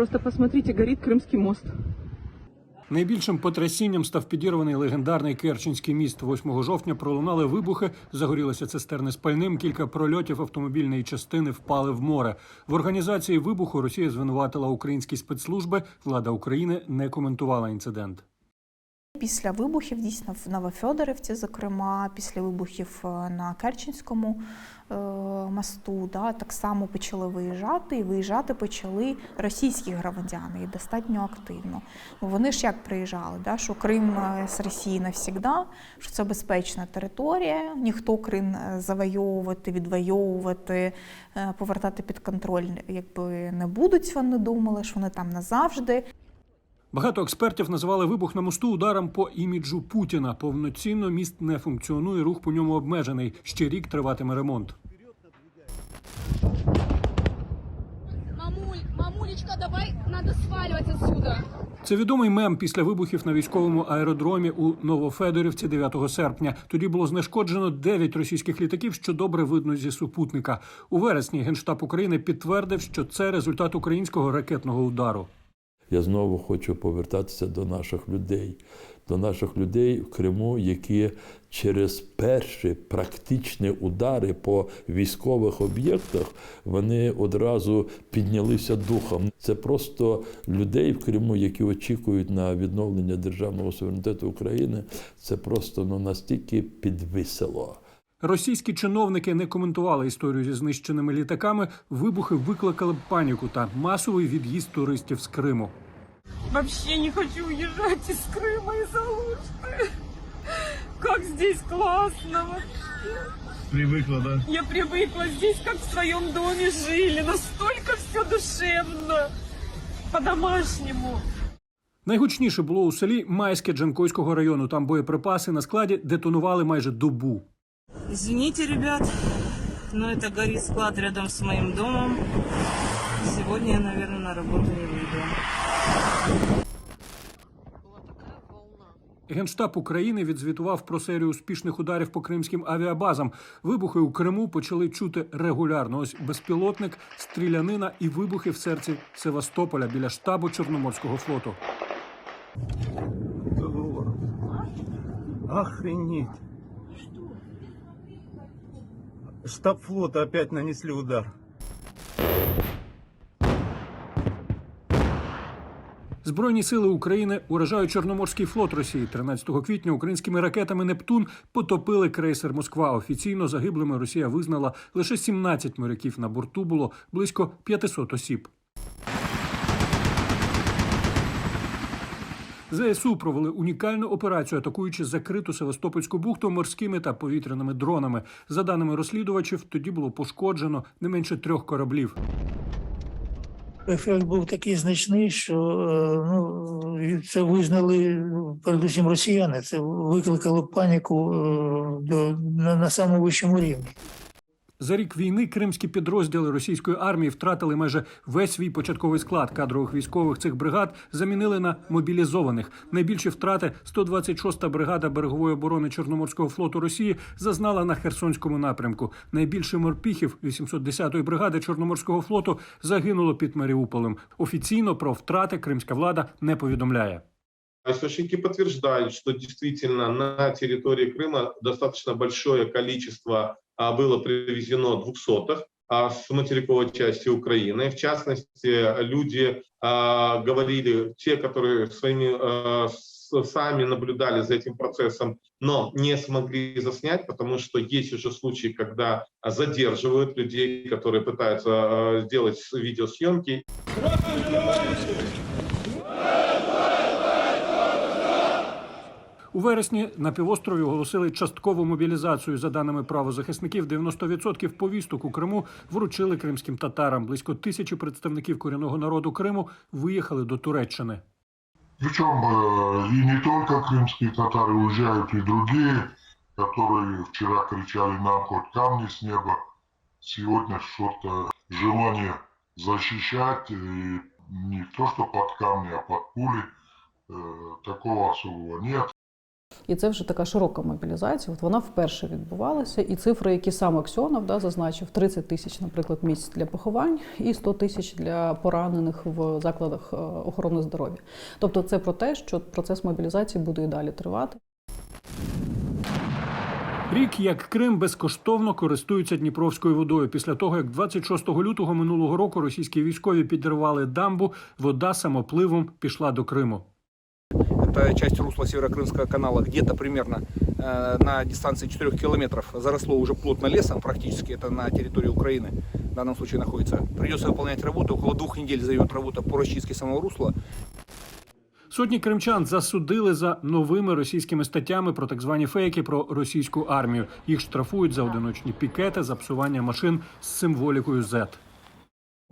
Просто посмотрите, горить Кримський мост. Найбільшим потрясінням став підірваний легендарний Керченський міст. 8 жовтня пролунали вибухи, загорілися цистерни з пальним. Кілька прольотів автомобільної частини впали в море. В організації вибуху Росія звинуватила українські спецслужби. Влада України не коментувала інцидент. Після вибухів дійсно в Новофьодорівці, зокрема, після вибухів е, на Керченському е, мосту, да, так само почали виїжджати, і виїжджати почали російські громадяни і достатньо активно. Ну, Вони ж як приїжджали, да, що Крим е, з Росії навсігда, що це безпечна територія, ніхто Крим завойовувати, відвоювати, повертати під контроль, якби не будуть. Вони думали, що вони там назавжди. Багато експертів називали вибух на мосту ударом по іміджу Путіна. Повноцінно міст не функціонує, рух по ньому обмежений. Ще рік триватиме ремонт. Мамуль, мамулечка, давай, надо сваливать отсюда. Це відомий мем після вибухів на військовому аеродромі у Новофедорівці 9 серпня. Тоді було знешкоджено 9 російських літаків, що добре видно зі супутника. У вересні генштаб України підтвердив, що це результат українського ракетного удару. Я знову хочу повертатися до наших людей, до наших людей в Криму, які через перші практичні удари по військових об'єктах вони одразу піднялися духом. Це просто людей в Криму, які очікують на відновлення державного суверенітету України. Це просто ну, настільки підвисило. Російські чиновники не коментували історію зі знищеними літаками. Вибухи викликали паніку та масовий від'їзд туристів з Криму. Вообще не хочу уезжать из Крыма из Алушты. Как здесь классно вообще. Привыкла, да? Я привыкла здесь, как в своем доме жили. Настолько все душевно. По-домашнему. Найгучніше було у селі Майське Джанкойського району. Там боєприпаси на складі детонували майже добу. Извините, ребят, но это горит склад рядом с моим домом. Сегодня я, наверное, на работу не выйду. Генштаб України відзвітував про серію успішних ударів по кримським авіабазам. Вибухи у Криму почали чути регулярно. Ось безпілотник, стрілянина і вибухи в серці Севастополя біля штабу Чорноморського флоту. Охренеть. Штаб флота опять нанесли удар. Збройні сили України уражають Чорноморський флот Росії. 13 квітня українськими ракетами Нептун потопили крейсер Москва. Офіційно загиблими Росія визнала лише 17 моряків. На борту було близько 500 осіб. ЗСУ провели унікальну операцію, атакуючи закриту Севастопольську бухту морськими та повітряними дронами. За даними розслідувачів, тоді було пошкоджено не менше трьох кораблів. Ефект був такий значний, що е, ну, це визнали передусім росіяни. Це викликало паніку е, до, на, на самому вищому рівні. За рік війни кримські підрозділи російської армії втратили майже весь свій початковий склад кадрових військових цих бригад замінили на мобілізованих. Найбільші втрати 126-та бригада берегової оборони Чорноморського флоту Росії зазнала на Херсонському напрямку. Найбільше морпіхів 810-ї бригади Чорноморського флоту загинуло під Маріуполем. Офіційно про втрати кримська влада не повідомляє. Источники подтверждают, что действительно на территории Крыма достаточно большое количество а, было привезено двухсотых а, с материковой части Украины. В частности, люди а, говорили, те, которые своими сами наблюдали за этим процессом, но не смогли заснять, потому что есть уже случаи, когда задерживают людей, которые пытаются сделать видеосъемки У вересні на півострові оголосили часткову мобілізацію. За даними правозахисників, 90% повісток у Криму вручили кримським татарам. Близько тисячі представників корінного народу Криму виїхали до Туреччини. Причем э, и не только крымские татары уезжают, и другие, которые вчера кричали нам хоть камни с неба, сегодня что-то желание защищать, и не то что под камни, а под пули, э, такого особого нет. І це вже така широка мобілізація. От вона вперше відбувалася. І цифри, які сам Аксьонов да, зазначив, 30 тисяч, наприклад, місць для поховань і 100 тисяч для поранених в закладах е, охорони здоров'я. Тобто, це про те, що процес мобілізації буде і далі тривати. Рік як Крим безкоштовно користується Дніпровською водою. Після того, як 26 лютого минулого року російські військові підірвали дамбу, вода самопливом пішла до Криму Это часть русла Северокрымского канала, где-то примерно э, на дистанции 4 километров заросло уже плотно лесом, практически это на территории Украины в данном случае находится. Придется выполнять работу, около двух недель займет работа по расчистке самого русла. Сотні кримчан засудили за новими російськими статтями про так звані фейки про російську армію. Їх штрафують за одиночні пікети, за псування машин з символікою Z.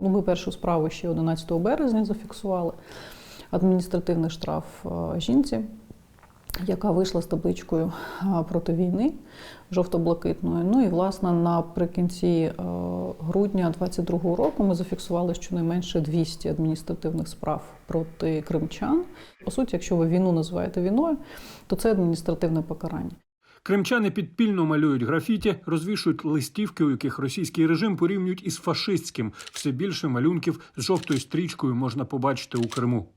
Ну, ми першу справу ще 11 березня зафіксували. Адміністративний штраф е, жінці, яка вийшла з табличкою е, проти війни жовто-блакитною. Ну і власне наприкінці е, грудня 22-го року ми зафіксували щонайменше 200 адміністративних справ проти кримчан. По суті, якщо ви війну називаєте війною, то це адміністративне покарання. Кримчани підпільно малюють графіті, розвішують листівки, у яких російський режим порівнюють із фашистським. Все більше малюнків з жовтою стрічкою можна побачити у Криму.